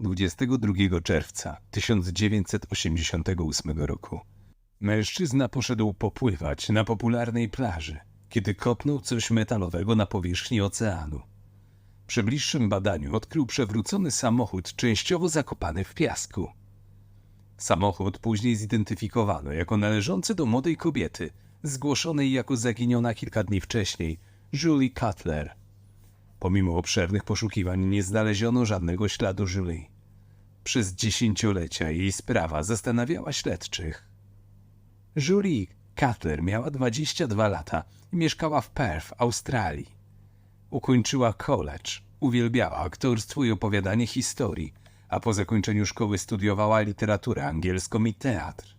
22 czerwca 1988 roku. Mężczyzna poszedł popływać na popularnej plaży, kiedy kopnął coś metalowego na powierzchni oceanu. Przy bliższym badaniu odkrył przewrócony samochód częściowo zakopany w piasku. Samochód później zidentyfikowano jako należący do młodej kobiety, zgłoszonej jako zaginiona kilka dni wcześniej, Julie Cutler. Pomimo obszernych poszukiwań nie znaleziono żadnego śladu Julie. Przez dziesięciolecia jej sprawa zastanawiała śledczych. Julie Cutler miała 22 lata i mieszkała w Perth, Australii. Ukończyła college, uwielbiała aktorstwo i opowiadanie historii, a po zakończeniu szkoły studiowała literaturę angielską i teatr.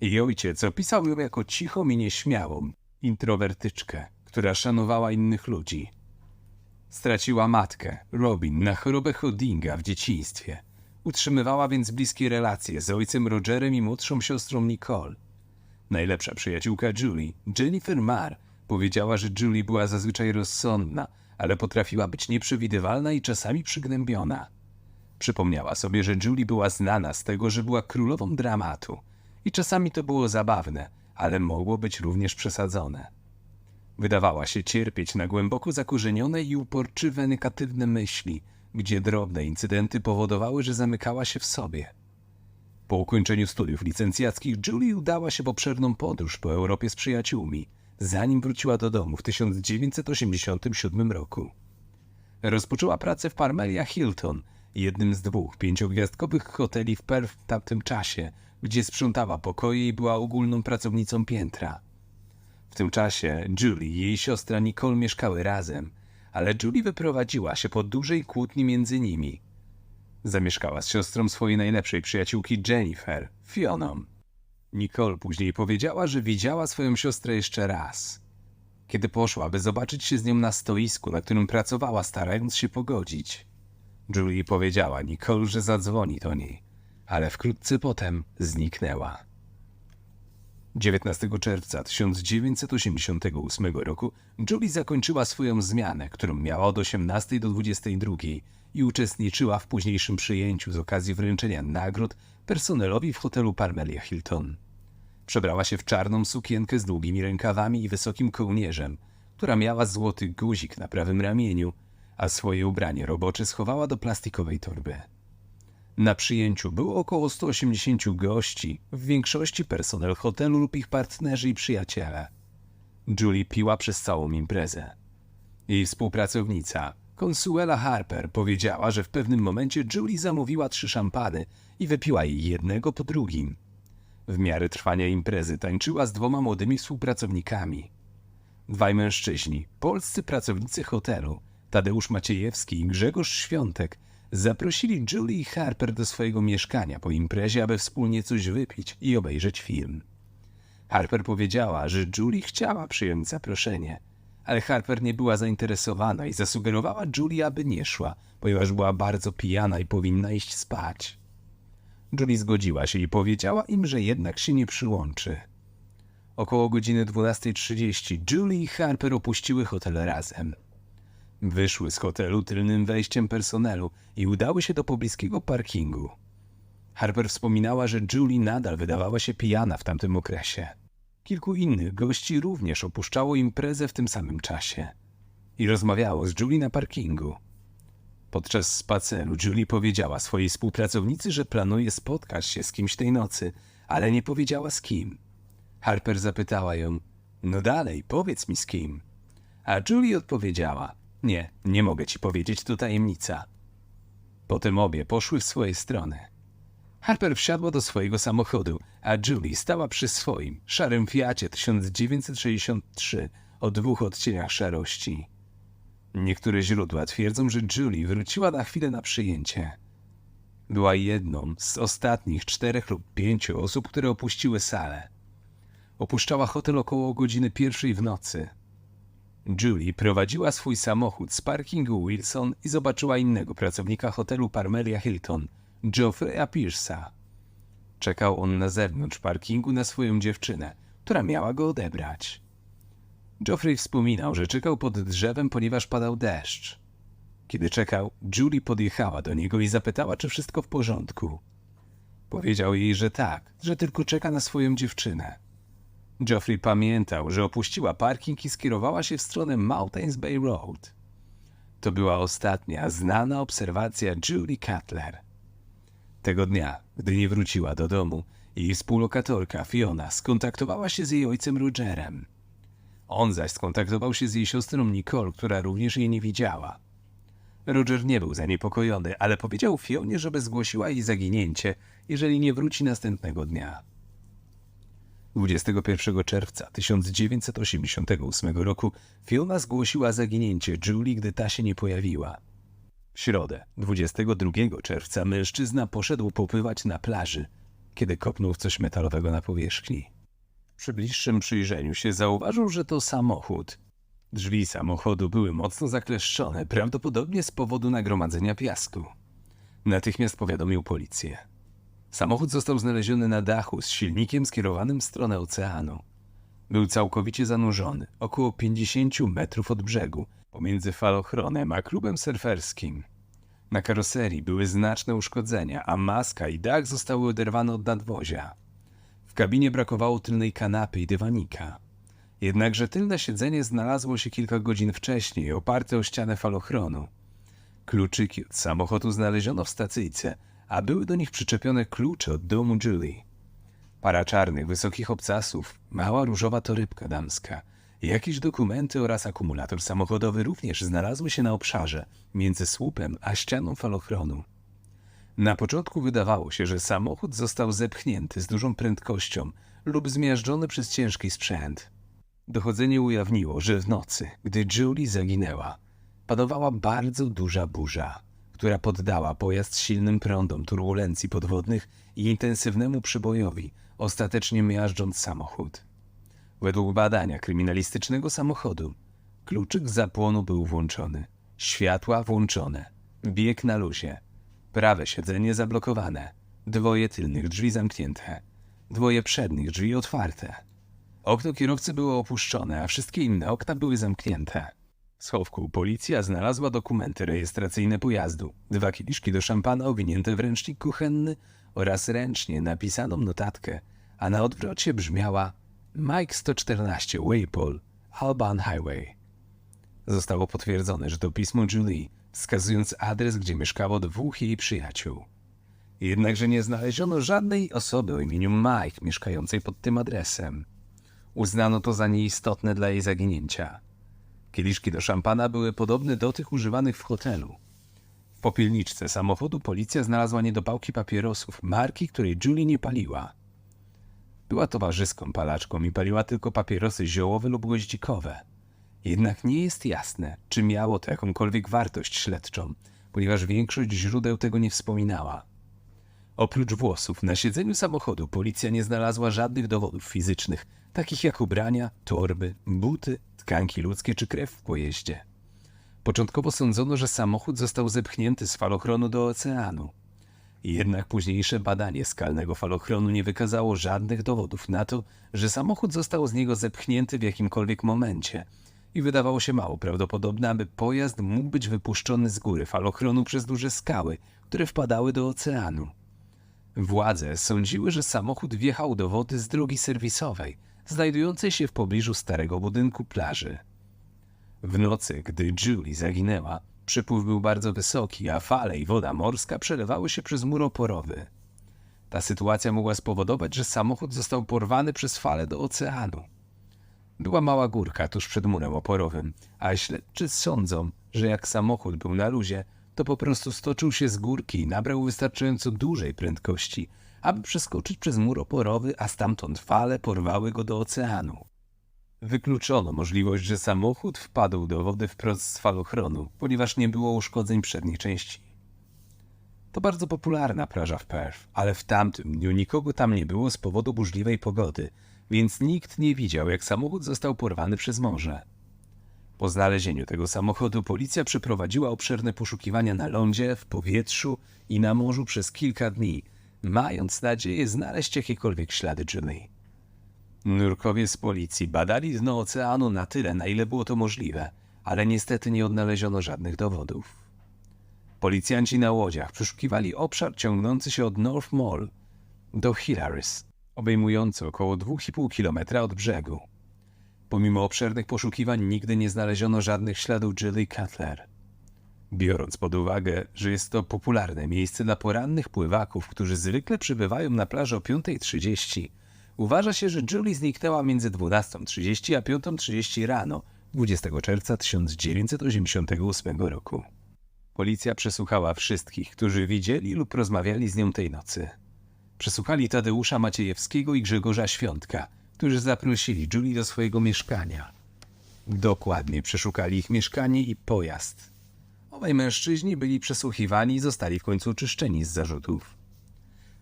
Jej ojciec opisał ją jako cichą i nieśmiałą, introwertyczkę, która szanowała innych ludzi. Straciła matkę, Robin, na chorobę Hoddinga w dzieciństwie. Utrzymywała więc bliskie relacje z ojcem Rogerem i młodszą siostrą Nicole. Najlepsza przyjaciółka Julie, Jennifer Marr, powiedziała, że Julie była zazwyczaj rozsądna, ale potrafiła być nieprzewidywalna i czasami przygnębiona. Przypomniała sobie, że Julie była znana z tego, że była królową dramatu i czasami to było zabawne, ale mogło być również przesadzone. Wydawała się cierpieć na głęboko zakorzenione i uporczywe negatywne myśli, gdzie drobne incydenty powodowały, że zamykała się w sobie. Po ukończeniu studiów licencjackich Julie udała się w obszerną podróż po Europie z przyjaciółmi, zanim wróciła do domu w 1987 roku. Rozpoczęła pracę w Parmelia Hilton, jednym z dwóch pięciogwiazdkowych hoteli w Perth w tamtym czasie, gdzie sprzątała pokoje i była ogólną pracownicą piętra. Tym czasie Julie i jej siostra Nicole mieszkały razem, ale Julie wyprowadziła się po dużej kłótni między nimi. Zamieszkała z siostrą swojej najlepszej przyjaciółki Jennifer, Fioną. Nicole później powiedziała, że widziała swoją siostrę jeszcze raz. Kiedy poszła, by zobaczyć się z nią na stoisku, na którym pracowała, starając się pogodzić. Julie powiedziała Nicole, że zadzwoni do niej, ale wkrótce potem zniknęła. 19 czerwca 1988 roku Julie zakończyła swoją zmianę, którą miała od 18 do 22 i uczestniczyła w późniejszym przyjęciu z okazji wręczenia nagród personelowi w hotelu Parmelia Hilton. Przebrała się w czarną sukienkę z długimi rękawami i wysokim kołnierzem, która miała złoty guzik na prawym ramieniu, a swoje ubranie robocze schowała do plastikowej torby. Na przyjęciu było około 180 gości, w większości personel hotelu lub ich partnerzy i przyjaciele. Julie piła przez całą imprezę. Jej współpracownica, Consuela Harper, powiedziała, że w pewnym momencie Julie zamówiła trzy szampany i wypiła je jednego po drugim. W miarę trwania imprezy tańczyła z dwoma młodymi współpracownikami. Dwaj mężczyźni, polscy pracownicy hotelu, Tadeusz Maciejewski i Grzegorz Świątek, zaprosili Julie i Harper do swojego mieszkania po imprezie, aby wspólnie coś wypić i obejrzeć film. Harper powiedziała, że Julie chciała przyjąć zaproszenie, ale Harper nie była zainteresowana i zasugerowała Julie, aby nie szła, ponieważ była bardzo pijana i powinna iść spać. Julie zgodziła się i powiedziała im, że jednak się nie przyłączy. Około godziny 12.30 Julie i Harper opuściły hotel razem. Wyszły z hotelu tylnym wejściem personelu i udały się do pobliskiego parkingu. Harper wspominała, że Julie nadal wydawała się pijana w tamtym okresie. Kilku innych gości również opuszczało imprezę w tym samym czasie i rozmawiało z Julie na parkingu. Podczas spaceru Julie powiedziała swojej współpracownicy, że planuje spotkać się z kimś tej nocy, ale nie powiedziała z kim. Harper zapytała ją: No dalej, powiedz mi z kim. A Julie odpowiedziała: Nie, nie mogę ci powiedzieć, to tajemnica. Potem obie poszły w swoje strony. Harper wsiadła do swojego samochodu, a Julie stała przy swoim, szarym Fiacie 1963 o dwóch odcieniach szarości. Niektóre źródła twierdzą, że Julie wróciła na chwilę na przyjęcie. Była jedną z ostatnich czterech lub pięciu osób, które opuściły salę. Opuszczała hotel około godziny pierwszej w nocy. Julie prowadziła swój samochód z parkingu Wilson i zobaczyła innego pracownika hotelu Parmelia Hilton, Geoffreya Pierce'a. Czekał on na zewnątrz parkingu na swoją dziewczynę, która miała go odebrać. Geoffrey wspominał, że czekał pod drzewem, ponieważ padał deszcz. Kiedy czekał, Julie podjechała do niego i zapytała, czy wszystko w porządku. Powiedział jej, że tak, że tylko czeka na swoją dziewczynę. Geoffrey pamiętał, że opuściła parking i skierowała się w stronę Mountains Bay Road. To była ostatnia znana obserwacja Julie Cutler. Tego dnia, gdy nie wróciła do domu, jej współlokatorka Fiona skontaktowała się z jej ojcem Rogerem. On zaś skontaktował się z jej siostrą Nicole, która również jej nie widziała. Roger nie był zaniepokojony, ale powiedział Fionie, żeby zgłosiła jej zaginięcie, jeżeli nie wróci następnego dnia. 21 czerwca 1988 roku Fiona zgłosiła zaginięcie Julie, gdy ta się nie pojawiła. W środę, 22 czerwca, mężczyzna poszedł popływać na plaży, kiedy kopnął coś metalowego na powierzchni. Przy bliższym przyjrzeniu się zauważył, że to samochód. Drzwi samochodu były mocno zakleszczone, prawdopodobnie z powodu nagromadzenia piasku. Natychmiast powiadomił policję. Samochód został znaleziony na dachu z silnikiem skierowanym w stronę oceanu. Był całkowicie zanurzony, około 50 metrów od brzegu, pomiędzy falochronem a klubem surferskim. Na karoserii były znaczne uszkodzenia, a maska i dach zostały oderwane od nadwozia. W kabinie brakowało tylnej kanapy i dywanika. Jednakże tylne siedzenie znalazło się kilka godzin wcześniej, oparte o ścianę falochronu. Kluczyki od samochodu znaleziono w stacyjce, a były do nich przyczepione klucze od domu Julie. Para czarnych, wysokich obcasów, mała różowa torybka damska, jakieś dokumenty oraz akumulator samochodowy również znalazły się na obszarze między słupem a ścianą falochronu. Na początku wydawało się, że samochód został zepchnięty z dużą prędkością lub zmiażdżony przez ciężki sprzęt. Dochodzenie ujawniło, że w nocy, gdy Julie zaginęła, panowała bardzo duża burza, która poddała pojazd silnym prądom turbulencji podwodnych i intensywnemu przybojowi, ostatecznie miażdżąc samochód. Według badania kryminalistycznego samochodu, kluczyk zapłonu był włączony, światła włączone, bieg na luzie, prawe siedzenie zablokowane, dwoje tylnych drzwi zamknięte, dwoje przednich drzwi otwarte. Okno kierowcy było opuszczone, a wszystkie inne okna były zamknięte. W schowku policja znalazła dokumenty rejestracyjne pojazdu, dwa kieliszki do szampana owinięte w ręcznik kuchenny oraz ręcznie napisaną notatkę, a na odwrocie brzmiała Mike 114 Waypole, Alban Highway. Zostało potwierdzone, że to pismo Julie, wskazując adres, gdzie mieszkało dwóch jej przyjaciół. Jednakże nie znaleziono żadnej osoby o imieniu Mike mieszkającej pod tym adresem. Uznano to za nieistotne dla jej zaginięcia. Kieliszki do szampana były podobne do tych używanych w hotelu. W popielniczce samochodu policja znalazła niedopałki papierosów, marki, której Julie nie paliła. Była towarzyską palaczką i paliła tylko papierosy ziołowe lub goździkowe. Jednak nie jest jasne, czy miało to jakąkolwiek wartość śledczą, ponieważ większość źródeł tego nie wspominała. Oprócz włosów na siedzeniu samochodu policja nie znalazła żadnych dowodów fizycznych, takich jak ubrania, torby, buty, tkanki ludzkie czy krew w pojeździe. Początkowo sądzono, że samochód został zepchnięty z falochronu do oceanu. Jednak późniejsze badanie skalnego falochronu nie wykazało żadnych dowodów na to, że samochód został z niego zepchnięty w jakimkolwiek momencie i wydawało się mało prawdopodobne, aby pojazd mógł być wypuszczony z góry falochronu przez duże skały, które wpadały do oceanu. Władze sądziły, że samochód wjechał do wody z drogi serwisowej, znajdującej się w pobliżu starego budynku plaży. W nocy, gdy Julie zaginęła, przypływ był bardzo wysoki, a fale i woda morska przelewały się przez mur oporowy. Ta sytuacja mogła spowodować, że samochód został porwany przez fale do oceanu. Była mała górka tuż przed murem oporowym, a śledczy sądzą, że jak samochód był na luzie, to po prostu stoczył się z górki i nabrał wystarczająco dużej prędkości, aby przeskoczyć przez mur oporowy, a stamtąd fale porwały go do oceanu. Wykluczono możliwość, że samochód wpadł do wody wprost z falochronu, ponieważ nie było uszkodzeń przedniej części. To bardzo popularna plaża w Perth, ale w tamtym dniu nikogo tam nie było z powodu burzliwej pogody, więc nikt nie widział, jak samochód został porwany przez morze. Po znalezieniu tego samochodu policja przeprowadziła obszerne poszukiwania na lądzie, w powietrzu i na morzu przez kilka dni, mając nadzieję znaleźć jakiekolwiek ślady Julie. Nurkowie z policji badali dno oceanu na tyle, na ile było to możliwe, ale niestety nie odnaleziono żadnych dowodów. Policjanci na łodziach przeszukiwali obszar ciągnący się od North Mall do Hillary's, obejmujący około 2,5 km od brzegu. Pomimo obszernych poszukiwań nigdy nie znaleziono żadnych śladów Julie Cutler. Biorąc pod uwagę, że jest to popularne miejsce dla porannych pływaków, którzy zwykle przybywają na plażę o 5.30, uważa się, że Julie zniknęła między 12.30 a 5.30 rano 20 czerwca 1988 roku. Policja przesłuchała wszystkich, którzy widzieli lub rozmawiali z nią tej nocy. Przesłuchali Tadeusza Maciejewskiego i Grzegorza Świątka, którzy zaprosili Julie do swojego mieszkania. Dokładnie przeszukali ich mieszkanie i pojazd. Obaj mężczyźni byli przesłuchiwani i zostali w końcu oczyszczeni z zarzutów.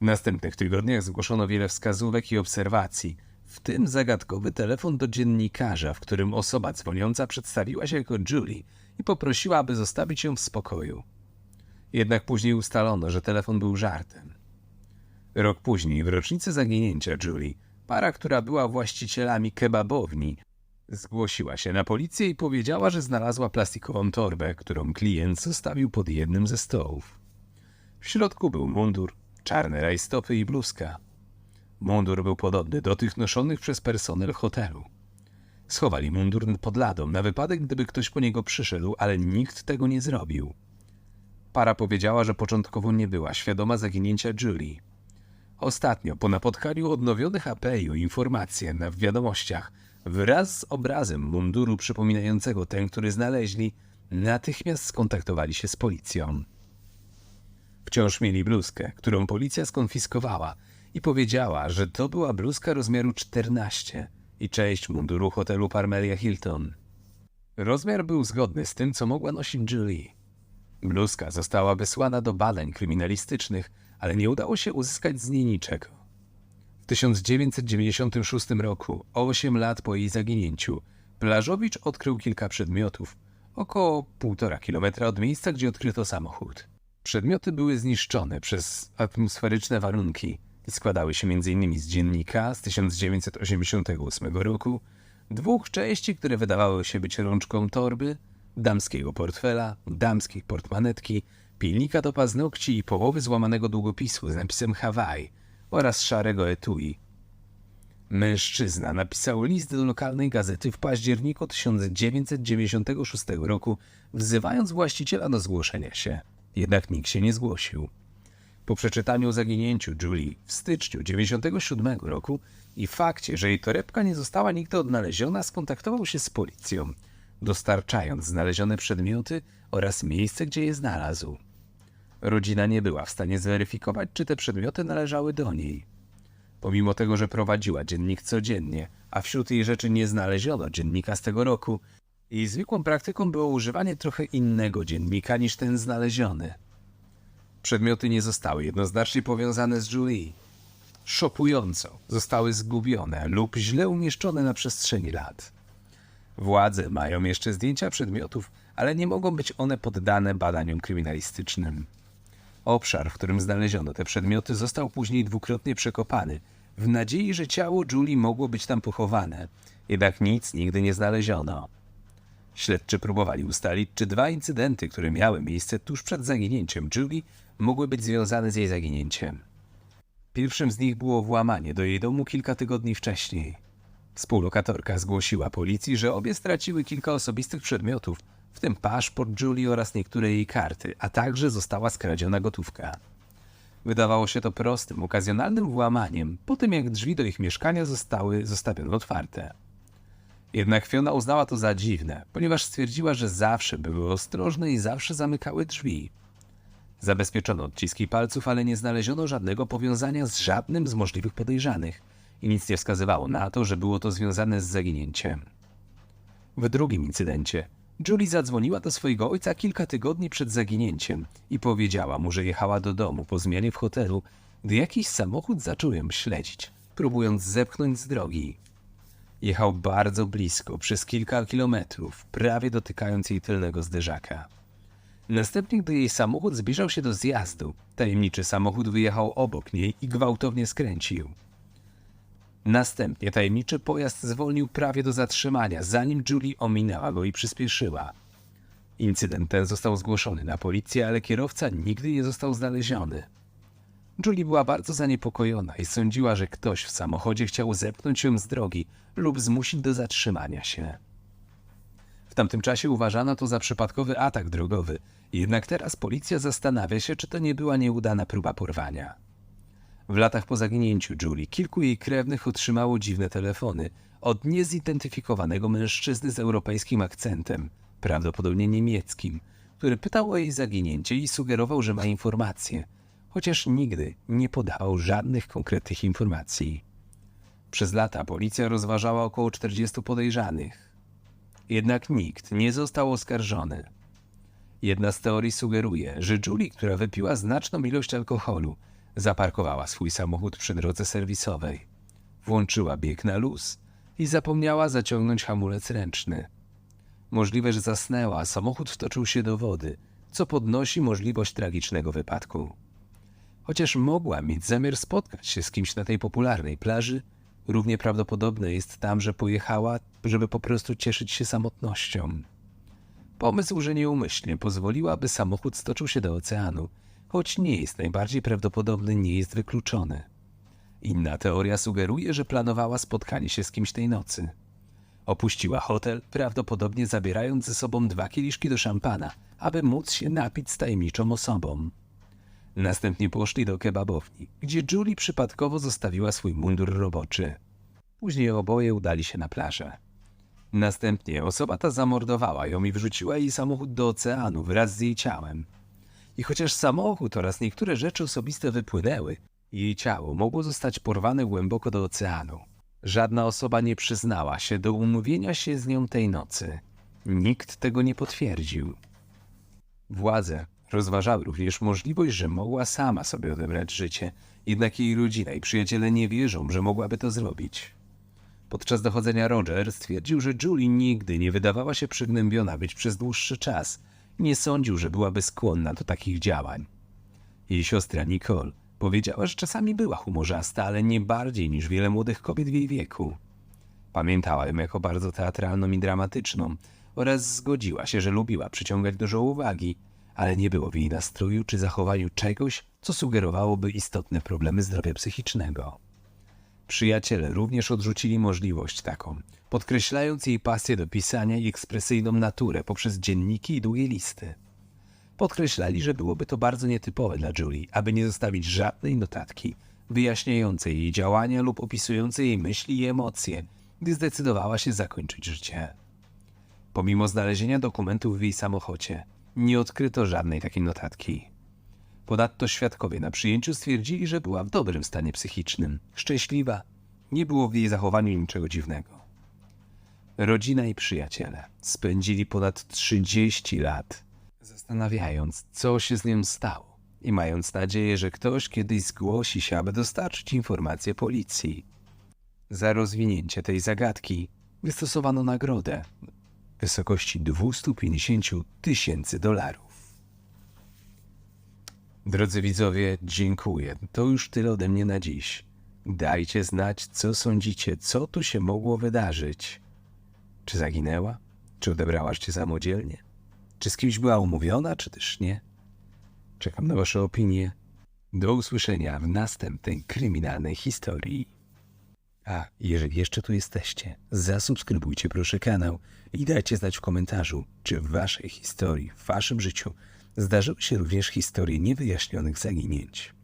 W następnych tygodniach zgłoszono wiele wskazówek i obserwacji, w tym zagadkowy telefon do dziennikarza, w którym osoba dzwoniąca przedstawiła się jako Julie i poprosiła, aby zostawić ją w spokoju. Jednak później ustalono, że telefon był żartem. Rok później, w rocznicę zaginięcia Julie, para, która była właścicielami kebabowni, zgłosiła się na policję i powiedziała, że znalazła plastikową torbę, którą klient zostawił pod jednym ze stołów. W środku był mundur, czarne rajstopy i bluzka. Mundur był podobny do tych noszonych przez personel hotelu. Schowali mundur pod ladą na wypadek, gdyby ktoś po niego przyszedł, ale nikt tego nie zrobił. Para powiedziała, że początkowo nie była świadoma zaginięcia Julie. Ostatnio, po napotkaniu odnowionych API-u informacje na wiadomościach, wraz z obrazem munduru przypominającego ten, który znaleźli, natychmiast skontaktowali się z policją. Wciąż mieli bluzkę, którą policja skonfiskowała i powiedziała, że to była bluzka rozmiaru 14 i część munduru hotelu Parmelia Hilton. Rozmiar był zgodny z tym, co mogła nosić Julie. Bluzka została wysłana do badań kryminalistycznych, ale nie udało się uzyskać z niej niczego. W 1996 roku, 8 lat po jej zaginięciu, Plażowicz odkrył kilka przedmiotów, około 1,5 kilometra od miejsca, gdzie odkryto samochód. Przedmioty były zniszczone przez atmosferyczne warunki i składały się m.in. z dziennika z 1988 roku, dwóch części, które wydawały się być rączką torby, damskiego portfela, damskiej portmanetki, pilnika do paznokci i połowy złamanego długopisu z napisem Hawaii oraz szarego etui. Mężczyzna napisał list do lokalnej gazety w październiku 1996 roku, wzywając właściciela do zgłoszenia się. Jednak nikt się nie zgłosił. Po przeczytaniu o zaginięciu Julie w styczniu 1997 roku i fakcie, że jej torebka nie została nigdy odnaleziona, skontaktował się z policją, dostarczając znalezione przedmioty oraz miejsce, gdzie je znalazł. Rodzina nie była w stanie zweryfikować, czy te przedmioty należały do niej. Pomimo tego, że prowadziła dziennik codziennie, a wśród jej rzeczy nie znaleziono dziennika z tego roku, jej zwykłą praktyką było używanie trochę innego dziennika niż ten znaleziony. Przedmioty nie zostały jednoznacznie powiązane z Julie. Szokująco zostały zgubione lub źle umieszczone na przestrzeni lat. Władze mają jeszcze zdjęcia przedmiotów, ale nie mogą być one poddane badaniom kryminalistycznym. Obszar, w którym znaleziono te przedmioty, został później dwukrotnie przekopany, w nadziei, że ciało Julie mogło być tam pochowane, jednak nic nigdy nie znaleziono. Śledczy próbowali ustalić, czy dwa incydenty, które miały miejsce tuż przed zaginięciem Julie, mogły być związane z jej zaginięciem. Pierwszym z nich było włamanie do jej domu kilka tygodni wcześniej. Współlokatorka zgłosiła policji, że obie straciły kilka osobistych przedmiotów, w tym paszport Julie oraz niektóre jej karty, a także została skradziona gotówka. Wydawało się to prostym, okazjonalnym włamaniem, po tym jak drzwi do ich mieszkania zostały zostawione otwarte. Jednak Fiona uznała to za dziwne, ponieważ stwierdziła, że zawsze były ostrożne i zawsze zamykały drzwi. Zabezpieczono odciski palców, ale nie znaleziono żadnego powiązania z żadnym z możliwych podejrzanych i nic nie wskazywało na to, że było to związane z zaginięciem. W drugim incydencie Julie zadzwoniła do swojego ojca kilka tygodni przed zaginięciem i powiedziała mu, że jechała do domu po zmianie w hotelu, gdy jakiś samochód zaczął ją śledzić, próbując zepchnąć z drogi. Jechał bardzo blisko, przez kilka kilometrów, prawie dotykając jej tylnego zderzaka. Następnie, gdy jej samochód zbliżał się do zjazdu, tajemniczy samochód wyjechał obok niej i gwałtownie skręcił. Następnie tajemniczy pojazd zwolnił prawie do zatrzymania, zanim Julie ominęła go i przyspieszyła. Incydent ten został zgłoszony na policję, ale kierowca nigdy nie został znaleziony. Julie była bardzo zaniepokojona i sądziła, że ktoś w samochodzie chciał zepchnąć ją z drogi lub zmusić do zatrzymania się. W tamtym czasie uważano to za przypadkowy atak drogowy, jednak teraz policja zastanawia się, czy to nie była nieudana próba porwania. W latach po zaginięciu Julie kilku jej krewnych otrzymało dziwne telefony od niezidentyfikowanego mężczyzny z europejskim akcentem, prawdopodobnie niemieckim, który pytał o jej zaginięcie i sugerował, że ma informacje, chociaż nigdy nie podawał żadnych konkretnych informacji. Przez lata policja rozważała około 40 podejrzanych. Jednak nikt nie został oskarżony. Jedna z teorii sugeruje, że Julie, która wypiła znaczną ilość alkoholu, zaparkowała swój samochód przy drodze serwisowej, włączyła bieg na luz i zapomniała zaciągnąć hamulec ręczny. Możliwe, że zasnęła, samochód wtoczył się do wody, co podnosi możliwość tragicznego wypadku. Chociaż mogła mieć zamiar spotkać się z kimś na tej popularnej plaży, równie prawdopodobne jest tam, że pojechała, żeby po prostu cieszyć się samotnością. Pomysł, że nieumyślnie pozwoliła, by samochód stoczył się do oceanu, choć nie jest najbardziej prawdopodobny, nie jest wykluczony. Inna teoria sugeruje, że planowała spotkanie się z kimś tej nocy. Opuściła hotel, prawdopodobnie zabierając ze sobą dwa kieliszki do szampana, aby móc się napić z tajemniczą osobą. Następnie poszli do kebabowni, gdzie Julie przypadkowo zostawiła swój mundur roboczy. Później oboje udali się na plażę. Następnie osoba ta zamordowała ją i wrzuciła jej samochód do oceanu wraz z jej ciałem. I chociaż samochód oraz niektóre rzeczy osobiste wypłynęły, jej ciało mogło zostać porwane głęboko do oceanu. Żadna osoba nie przyznała się do umówienia się z nią tej nocy. Nikt tego nie potwierdził. Władze rozważały również możliwość, że mogła sama sobie odebrać życie, jednak jej rodzina i przyjaciele nie wierzą, że mogłaby to zrobić. Podczas dochodzenia Roger stwierdził, że Julie nigdy nie wydawała się przygnębiona być przez dłuższy czas. Nie sądził, że byłaby skłonna do takich działań. Jej siostra Nicole powiedziała, że czasami była humorzasta, ale nie bardziej niż wiele młodych kobiet w jej wieku. Pamiętała ją jako bardzo teatralną i dramatyczną oraz zgodziła się, że lubiła przyciągać dużo uwagi, ale nie było w jej nastroju czy zachowaniu czegoś, co sugerowałoby istotne problemy zdrowia psychicznego. Przyjaciele również odrzucili możliwość taką, podkreślając jej pasję do pisania i ekspresyjną naturę poprzez dzienniki i długie listy. Podkreślali, że byłoby to bardzo nietypowe dla Julie, aby nie zostawić żadnej notatki wyjaśniającej jej działania lub opisującej jej myśli i emocje, gdy zdecydowała się zakończyć życie. Pomimo znalezienia dokumentów w jej samochodzie, nie odkryto żadnej takiej notatki. Ponadto świadkowie na przyjęciu stwierdzili, że była w dobrym stanie psychicznym, szczęśliwa, nie było w jej zachowaniu niczego dziwnego. Rodzina i przyjaciele spędzili ponad 30 lat zastanawiając, co się z nią stało i mając nadzieję, że ktoś kiedyś zgłosi się, aby dostarczyć informacje policji. Za rozwinięcie tej zagadki wystosowano nagrodę w wysokości 250 tysięcy dolarów. Drodzy widzowie, dziękuję. To już tyle ode mnie na dziś. Dajcie znać, co sądzicie, co tu się mogło wydarzyć. Czy zaginęła? Czy odebrałaś cię samodzielnie? Czy z kimś była umówiona, czy też nie? Czekam na Wasze opinie. Do usłyszenia w następnej kryminalnej historii. A jeżeli jeszcze tu jesteście, zasubskrybujcie proszę kanał i dajcie znać w komentarzu, czy w Waszej historii, w Waszym życiu zdarzyły się również historie niewyjaśnionych zaginięć.